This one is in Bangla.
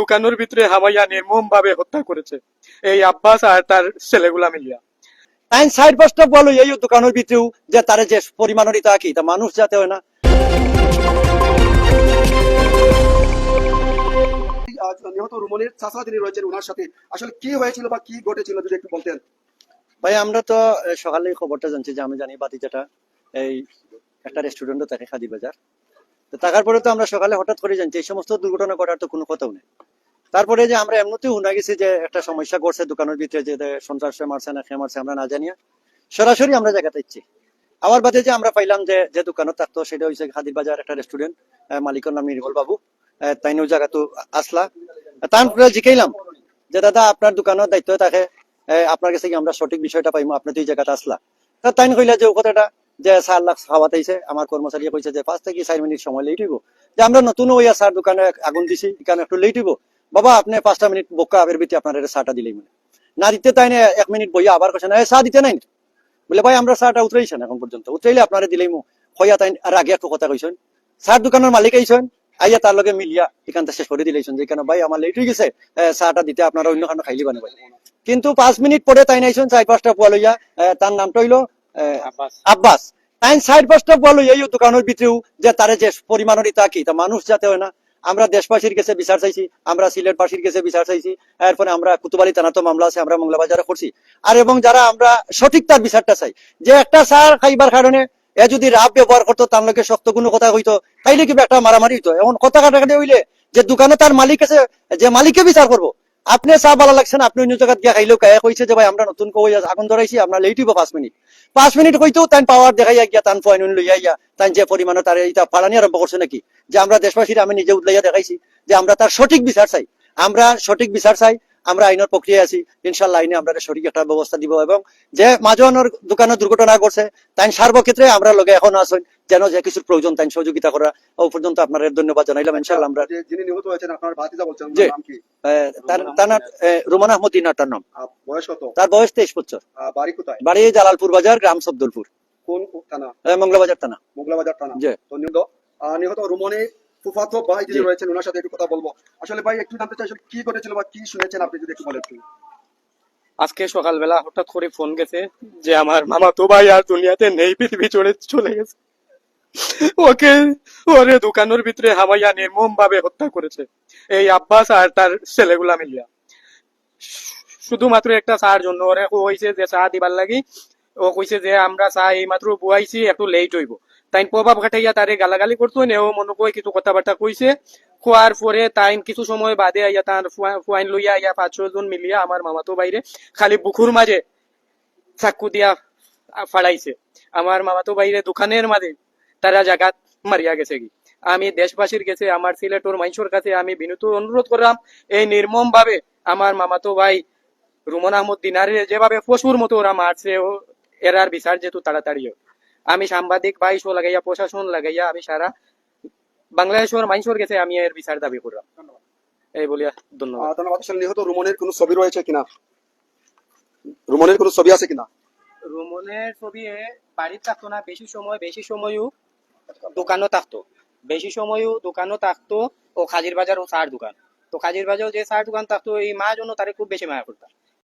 দোকানের ভিতরে হামাইয়া নির্মম ভাবে হত্যা করেছে। এই আব্বাস আর তার ছেলেগুলা মিলিয়া। তাই সাইড বাসটা বলো এই দোকানের ভিতরেও যে তারা যে পরিমাণের ইতা কি? তা মানুষ যাতে হয় না? নিহত রুমনের চাষা যিনি রয়েছেন ওনার সাথে। আসলে কি হয়েছিল বা কি ঘটেছিল যদি একটু বলতেন? ভাই আমরা তো সকালে খবরটা জানছি যে আমি জানি বাতিজাটা এই একটা রেস্টুরেন্টে থাকে খাদি বাজার। তো থাকার পরে তো আমরা সকালে হঠাৎ করে জানছি, এই সমস্ত দুর্ঘটনা ঘটার তো কোনো কথাও নেই। তারপরে যে আমরা এমনিতেও উনা গেছি যে একটা সমস্যা করছে দোকানের ভিতরে, যে সন্ত্রাসে মারছে না খেয়ে মারছে, আমরা না জানিয়া সরাসরি আমরা জায়গাতে ইচ্ছি আবার বাদে যে আমরা পাইলাম যে যে দোকানত থাকতো সেটা হচ্ছে খাদির বাজার একটা রেস্টুরেন্ট মালিকের নাম নির্মল বাবু তাইনও জায়গা তো আসলা। তারপরে জিকাইলাম যে, দাদা, আপনার দোকানের দায়িত্ব থাকে আপনার কাছে আমরা সঠিক বিষয়টা পাইমু? আপনি তো এই জায়গাতে আসলা। তাই কইলা যে, ও কথাটা যে স্যার লাখ খাওয়াতেছে আমার কর্মচারী কইছে যে পাঁচ থেকে চার মিনিট সময় লেট হইব। যে আমরা নতুন ওইয়া স্যার দোকানে আগুন দিছি এখানে একটু লেট হইব। বাবা আপনি পাঁচটা মিনিট বোকা আবের ভিতরে আপনার এটা চাটা দিলেই মানে। না দিতে তাই না এক মিনিট বইয়া আবার কইছে না চা দিতে নাই বলে ভাই আমরা চাটা উতরাইছেন এখন পর্যন্ত উতরাইলে আপনারা দিলেই মু হইয়া তাই আর আগে একটু কথা কইছেন চার দোকানের মালিক আইছেন আইয়া তার লগে মিলিয়া এখানটা শেষ করে দিলেছেন যে কেন ভাই আমার লেট হয়ে গেছে। চাটা দিতে আপনারা অন্য খানো খাইলি বানাবেন কিন্তু পাঁচ মিনিট পরে তাই নাইছেন চার পাঁচটা পোয়া লইয়া। তার নামটা হইল আব্বাস তাই সাইড পোয়া লইয়া এই দোকানের ভিতরেও যে তারে যে পরিমাণের কি, তা মানুষ যাতে হয় না। আমরা দেশবাসীর কাছে বিচার চাইছি, আমরা সিলেটবাসীর কাছে বিচার চাইছি, এরপরে আমরা কুতুবালি থানাতো মামলা আছে, আমরা মংলা বাজারে করছি। আর এবং যারা আমরা সঠিক তার বিচারটা চাই, যে একটা সার খাইবার কারণে এ যদি রাব ব্যবহার করতো, তার লোকে শক্ত কোনো কথা হইতো, তাইলে কি একটা মারামারি হইতো? এমন কথা কাটাকাটি হইলে যে দোকানে তার মালিক আছে, যে মালিককে বিচার করব। আপনি চা ভালো লাগছে না, আপনি অন্য জায়গা গিয়ে খাইলেও কায়া কইছে যে ভাই আমরা নতুন কই আগুন ধরাইছি, আমরা লেট হইব পাঁচ মিনিট। পাঁচ মিনিট কইতেও তাই পাওয়ার দেখাইয়া গিয়া তান পয়েন্ট লইয়া ইয়া তাই যে পরিমাণে তার এটা ফাড়ানি আরম্ভ করছে নাকি? যে আমরা দেশবাসীরা আমি নিজে উদলাইয়া দেখাইছি যে আমরা তার সঠিক বিচার চাই। আমরা সঠিক বিচার চাই আমরা আইনের প্রক্রিয়া আছি ইনশাল্লাহ আইনে আমরা সঠিক একটা ব্যবস্থা দিব এবং যে মাজনের দোকানে দুর্ঘটনা করছে তাই সর্বক্ষেত্রে আমরা লগে এখন আসেন যেন যে কিছুর প্রয়োজন তাই সহযোগিতা করা ও পর্যন্ত আপনার ধন্যবাদ জানাইলাম ইনশাল্লাহ আমরা যে যিনি নিহত হয়েছেন আপনার ভাতিজা বলছেন আহ, তার রোমান আহমদ তার নাম। বয়স কত? তার বয়স তেইশ বছর। বাড়ি কোথায়? বাড়ি জালালপুর বাজার গ্রাম সবদুলপুর কোন থানা? আহ, বাজার থানা। মোগলা বাজার থানা। জি। নিহত রুমনে ফুফাতো ভাই যিনি রয়েছেন ওনার সাথে একটু কথা বলব। আসলে ভাই একটু জানতে চাই কি ঘটেছিল বা কি শুনেছেন আপনি যদি একটু বলেন আজকে সকালবেলা হঠাৎ করে ফোন গেছে যে আমার মামা তো ভাই আর দুনিয়াতে নেই পৃথিবী চলে চলে গেছে। ওকে ওরে দোকানের ভিতরে হামাইয়া নির্মম ভাবে হত্যা করেছে। এই আব্বাস আর তার ছেলেগুলা মিলিয়া। শুধুমাত্র একটা চার জন্য। ওরে কইছে যে চা দিবার লাগি। ও কইছে যে আমরা চা এই মাত্র বুয়াইছি একটু লেট হইব। তাই প্রভাব খাটাইয়া তারে গালাগালি করতো নেও মনে কই কিছু কথাবার্তা কইছে খোয়ার পরে তাই কিছু সময় বাদে আইয়া তার ফুয়াইন লইয়া আইয়া পাঁচ ছয় জন মিলিয়া আমার মামাতো বাইরে খালি বুকুর মাঝে চাকু দিয়া ফাড়াইছে আমার মামাতো বাইরে দোকানের মাঝে তারা জাগাত মারিয়া গেছে কি আমি দেশবাসীর কাছে আমার সিলেটর মাইশোর কাছে আমি বিনীত অনুরোধ করলাম এই নির্মম ভাবে আমার মামাতো ভাই রুমন আহমদ দিনারে যেভাবে পশুর মতো ওরা মারছে এরার বিচার যেহেতু তাড়াতাড়ি হোক। আমি সাংবাদিক ভাই শো লাগাইয়া প্রশাসন লাগাইয়া আমি সারা বাংলাদেশের মাইশোর কাছে আমি এর বিচার দাবি করলাম। এই বলিয়া ধন্যবাদ। ধন্যবাদ। নিহত রুমনের কোনো ছবি রয়েছে কিনা? রুমনের কোনো ছবি আছে কিনা? রুমনের ছবি বাড়ির থাকতো না বেশি সময় বেশি সময়ও দোকানও থাকতো। বেশি সময়ও দোকানও থাকতো ও খাজির বাজার ও চার দোকান। তো খাজির বাজার যে সার দোকান থাকতো এই মা জন্য তারে খুব বেশি মায়া করতাম।